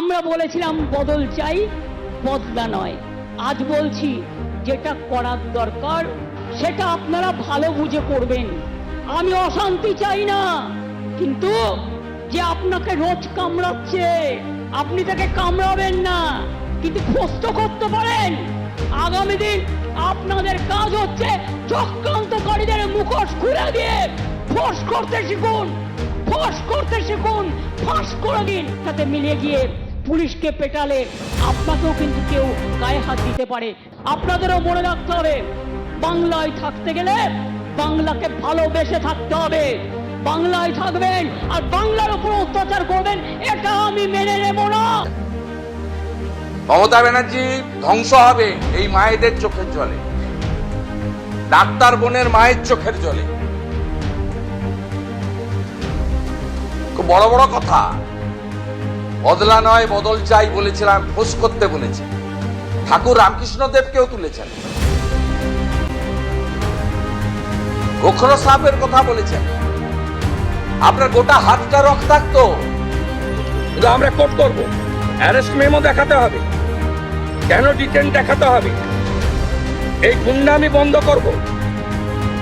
আমরা বলেছিলাম, বদল চাই, বদলা নয়। আজ বলছি, যেটা করার দরকার, সেটা আপনারা ভালো বুঝে করবেন। আমি অশান্তি চাই না, কিন্তু যে আপনাকে রোজ কামড়াচ্ছে, আপনি তাকে কামড়াবেন না, কিন্তু প্রস্ত করতে পারেন, আগামী দিন আপনাদের কাজ হচ্ছে চক্রান্তকারীদের মুখোশ খুলে দিয়ে ফোর্স করতে শিখুন ফোর্স করতে শিখুন, ফাঁস করে দিন, তাতে মিলিয়ে গিয়ে পুলিশকে পেটালে আপনাকেও কিন্তু কেউ গায়ে হাত দিতে পারে। আপনাদেরও মনে রাখতে হবে, বাংলায় থাকতে গেলে বাংলাকে ভালোবেসে থাকতে হবে। বাংলায় থাকবেন আর বাংলার উপর অত্যাচার করবেন, এটা আমি মেনে নেব না। মমতা ব্যানার্জি, ধ্বংস হবে এই মায়েদের চোখের জলে। ডাক্তার বোনের মায়ের চোখের জলে। বড় বড় কথা। বদলা নয়, বদল চাই বলেছিলাম ফোস করতে বলেছি। ঠাকুর রামকৃষ্ণ দেবকেও তুলেছেন। গোখরো সাপের কথা বলেছেন। আপনার গোটা হাতটা রক্তাক্ত। কিন্তু আমরা কোট করব। অ্যারেস্ট মেমো দেখাতে হবে। কেন ডিটেন দেখাতে হবে? এই গুন্ডামি বন্ধ করব।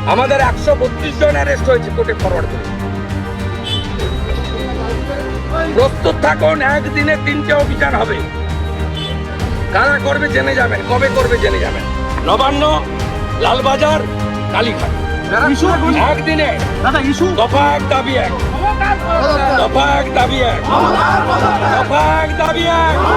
আমাদের একশো বত্রিশ জন অ্যারেস্ট হয়েছে কোর্টে ফরওয়ার্ড করে। প্রস্তুত থাকুন একদিনে তিনটে অভিযান হবে। কারা করবে জেনে যাবেন কবে করবে জেনে যাবেন। নবান্ন লালবাজার কালীঘাট। একদিনে। ইস্যু। দফা এক দাবি এক। দফা এক দাবি এক। দফা এক দাবি এক।